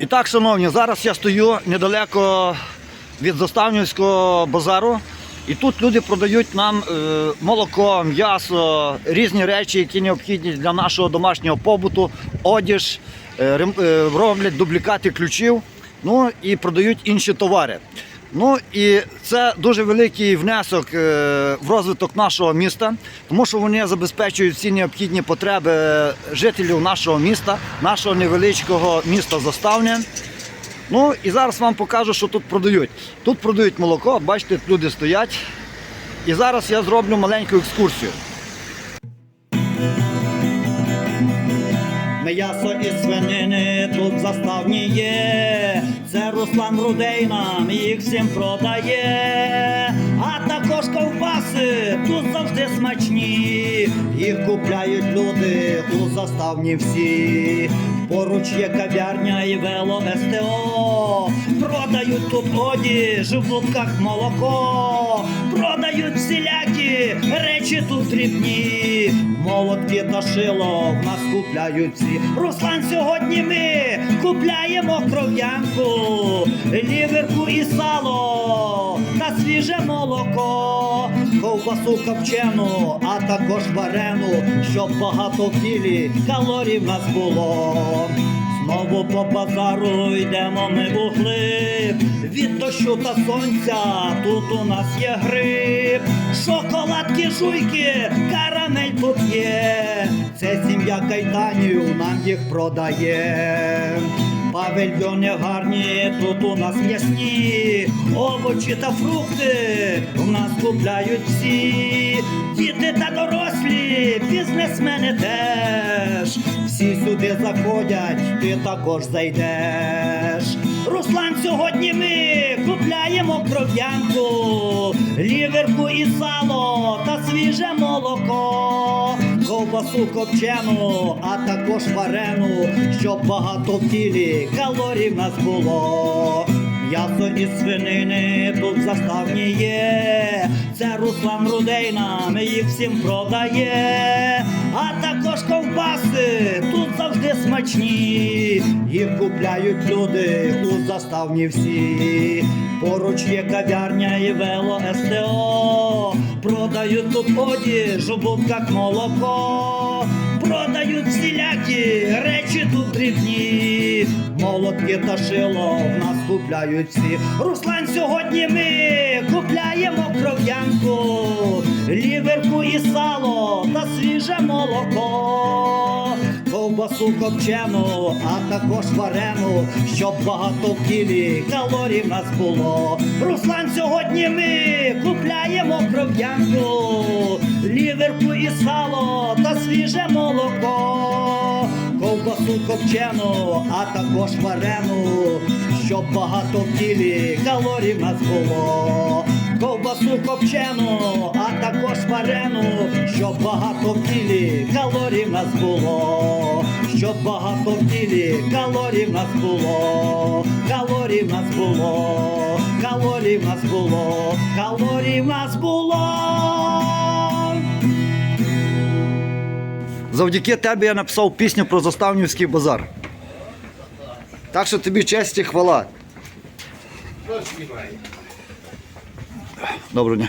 І так, шановні, зараз я стою недалеко від Заставнівського базару. І тут люди продають нам е, молоко, м'ясо, різні речі, які необхідні для нашого домашнього побуту, одіж, е, е, роблять дублікати ключів, ну і продають інші товари. Ну і це дуже великий внесок е, в розвиток нашого міста, тому що вони забезпечують всі необхідні потреби жителів нашого міста, нашого невеличкого міста Заставне. Ну і зараз вам покажу, що тут продають. Тут продають молоко, бачите, люди стоять. І зараз я зроблю маленьку екскурсію. М'ясо із свинини тут в заставні є. Це Руслан Рудей нам їх всім продає. А також ковбаси тут завжди смачні. Їх купляють люди у заставні всі. Поруч є кав'ярня і вело СТО. Продають тут одіж, в будках молоко. Продають всілякі речі тут дрібні. Молотки та шило в нас купляють всі. Руслан, сьогодні ми купляємо кров'янку, ліверку і сало та свіже молоко, ковбасу копчену, а також варену, щоб багато в тілі калорій в нас було. Знову по базару йдемо ми в углиб Від дощу та сонця тут у нас є гриб. Шоколадки, жуйки, карамель тут є Це сім'я кайданів нам їх продає Павельйони гарні, тут у нас м'ясні Овочі та фрукти в нас купляють всі Діти та дорослі, бізнесмени теж всі сюди заходять, ти також зайдеш. Руслан, сьогодні ми купляємо кров'янку, ліверку і сало та свіже молоко, ковбасу копчену, а також варену, щоб багато в тілі калорій в нас було. М'ясо із свинини тут заставні є. Це Руслан Рудей нам їх всім продає. А також ковбаси тут завжди смачні. Їх купляють люди у заставні всі. Поруч є кав'ярня і вело СТО. Продають тут одіж, у будках молоко. Продають всілякі речі тут дрібні. Молотки та шило в нас купляють всі. Руслан, сьогодні ми купляємо кров'янку, ліверку і сало та свіже молоко. Ковбасу копчену, а також варену, щоб багато в тілі калорій в нас було. Руслан, сьогодні ми купляємо кров'янку, ліверку і сало та свіже молоко. Ковбасу копчену, а також варену, щоб багато в тілі калорій в нас було. Ковбасу копчену, а також варену, щоб багато в тілі калорій нас було. Щоб багато в тілі калорій в нас було. Калорій нас було. Калорій нас було. Калорій в нас було. Завдяки тебе я написав пісню про Заставнівський базар. Так що тобі честь і хвала. Доброго дня.